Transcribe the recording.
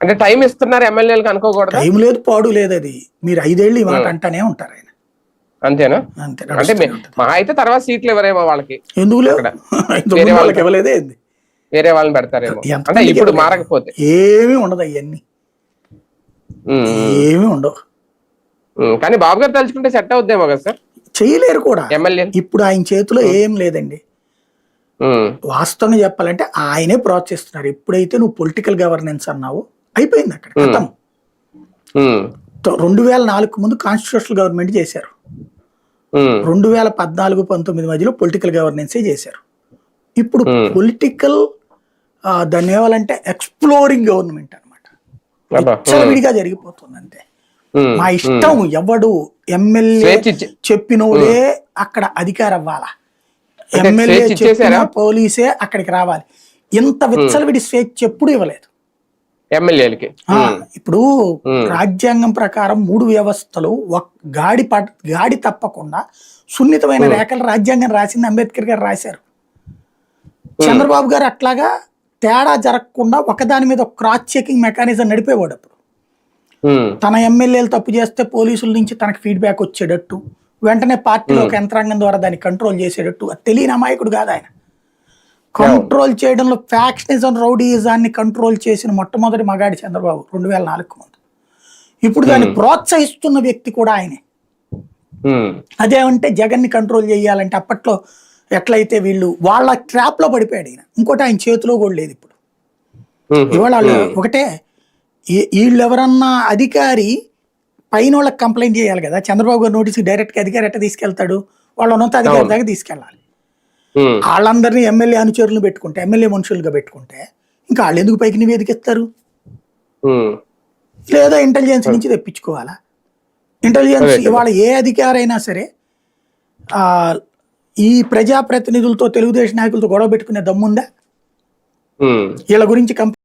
అంటే టైం ఇస్తున్నారు ఎమ్మెల్యేలకు అనుకోకూడదు? టైం లేదు పాడు లేదు అది. మీరు ఐదేళ్ళు మాట అంటానే ఉంటారు ఆయన. అంతేనా? అంతే అంటే మీ- అయితే తర్వాత సీట్లు ఎవరేమో వాళ్ళకి. ఎందుకు వేరే వాళ్ళకి ఇవ్వలేదే వేరే వాళ్ళని పెడతారేమో. అంటే ఇప్పుడు. మారకపోతే. ఏమీ ఉండదు అవన్నీ ఏమీ ఉండవు. కానీ బాబు గారు తలుచుకుంటే సెట్ అవుద్దేమో కదా సార్? చేయలేరు కూడా. ఎమ్మెల్యే? ఇప్పుడు ఆయన చేతిలో ఏం లేదండి. వాస్తవంగా చెప్పాలంటే ఆయనే ప్రోత్సహిస్తున్నారు ఎప్పుడైతే నువ్వు పొలిటికల్ గవర్నెన్స్ అన్నావో అయిపోయింది అక్కడ. గతం రెండు వేల నాలుగు ముందు కాన్స్టిట్యూషనల్ గవర్నమెంట్ చేశారు. రెండు వేల పద్నాలుగు పంతొమ్మిది మధ్యలో పొలిటికల్ గవర్నెన్సే చేశారు. ఇప్పుడు. పొలిటికల్ దాన్ని ఏవాలంటే ఎక్స్ప్లోరింగ్ గవర్నమెంట్ అనమాట విడిగా జరిగిపోతుంది అంతే మా ఇష్టం ఎవడు ఎమ్మెల్యే చెప్పినోడే అక్కడ అధికారం అవ్వాలా. ఎమ్మెల్యే చెప్పిన? పోలీసే అక్కడికి రావాలి. ఇంత విచ్చలవిడి స్వేచ్ఛ ఎప్పుడు ఇవ్వలేదు. ఎమ్మెల్యేలకి. ఇప్పుడు రాజ్యాంగం ప్రకారం మూడు వ్యవస్థలు ఒక గాడి గాడి తప్పకుండా సున్నితమైన రేఖలు రాజ్యాంగం రాసింది అంబేద్కర్ గారు రాశారు. చంద్రబాబు గారు అట్లాగా తేడా జరగకుండా ఒకదాని మీద క్రాస్ చెకింగ్ మెకానిజం నడిపేవాడు అప్పుడు. తన ఎమ్మెల్యేలు తప్పు చేస్తే పోలీసుల నుంచి తనకు ఫీడ్బ్యాక్ వచ్చేటట్టు వెంటనే పార్టీలో ఒక యంత్రాంగం ద్వారా దాన్ని కంట్రోల్ చేసేటట్టు అది తెలియని అమాయకుడు కాదు ఆయన. కంట్రోల్ చేయడంలో ఫ్యాక్షనిజం రౌడీయిజాన్ని కంట్రోల్ చేసిన మొట్టమొదటి మగాడి చంద్రబాబు రెండు వేల నాలుగు ముందు. ఇప్పుడు దాన్ని ప్రోత్సహిస్తున్న వ్యక్తి కూడా ఆయనే. అదేమంటే జగన్ని కంట్రోల్ చేయాలంటే అప్పట్లో ఎట్లయితే వీళ్ళు వాళ్ళ ట్రాప్లో పడిపోయాడు ఈయన. ఇంకోటి ఆయన చేతిలో కూడా లేదు ఇప్పుడు. ఇవాళ వాళ్ళు ఒకటే వీళ్ళు ఎవరన్నా అధికారి పైన వాళ్ళకి కంప్లైంట్ చేయాలి కదా. చంద్రబాబు గారు నోటీస్కి డైరెక్ట్గా అధికారి ఎట్ట తీసుకెళ్తాడు? వాళ్ళ ఉన్నత అధికారి దాకా తీసుకెళ్ళాలి. వాళ్ళందరినీ ఎమ్మెల్యే అనుచరులను పెట్టుకుంటే ఎమ్మెల్యే మనుషులుగా పెట్టుకుంటే ఇంకా వాళ్ళు ఎందుకు పైకి నివేదిక ఇస్తారు లేదా ఇంటెలిజెన్స్ నుంచి తెప్పించుకోవాలా? ఇంటెలిజెన్స్. ఇవాళ ఏ అధికారి అయినా సరే ఈ ప్రజాప్రతినిధులతో తెలుగుదేశం నాయకులతో గొడవ పెట్టుకునే దమ్ముందా? వీళ్ళ గురించి కంప్